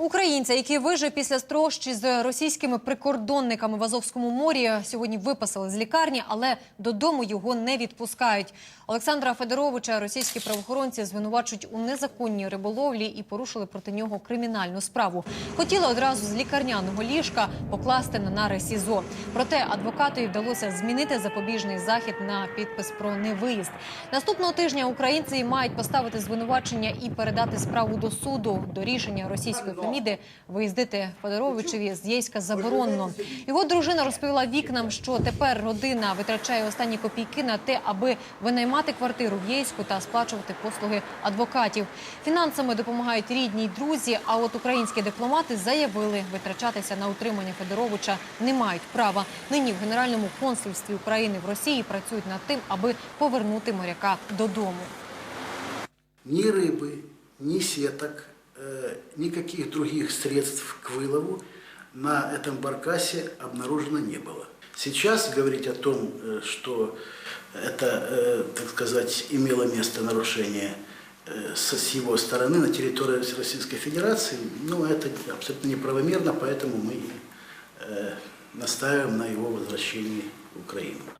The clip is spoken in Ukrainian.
Українця, який вижив після строщі з російськими прикордонниками в Азовському морі, сьогодні виписали з лікарні, але додому його не відпускають. Олександра Федоровича російські правоохоронці звинувачують у незаконній риболовлі і порушили проти нього кримінальну справу. Хотіли одразу з лікарняного ліжка покласти на нари СІЗО. Проте адвокатові вдалося змінити запобіжний захід на підпис про невиїзд. Наступного тижня українці мають поставити звинувачення і передати справу до суду. До рішення російської Феміди виїздити Федоровичеві з Єйська заборонено. Його дружина розповіла вікнам, що тепер родина витрачає останні копійки на те, аби винаймати квартиру в Єйську та сплачувати послуги адвокатів. Фінансами допомагають рідні й друзі. А от українські дипломати заявили, витрачатися на утримання Федоровича не мають права. Нині в Генеральному консульстві України в Росії працюють над тим, аби повернути моряка додому. Ни рыбы, ни сеток, э, никаких других средств к вылову на этом баркасе обнаружено не было. Сейчас говорить о том, э, что это, э, так сказать, имело место нарушение э, с его стороны на территории Российской Федерации, ну, это абсолютно неправомерно, поэтому мы э, настаиваем на его возвращении в Украину.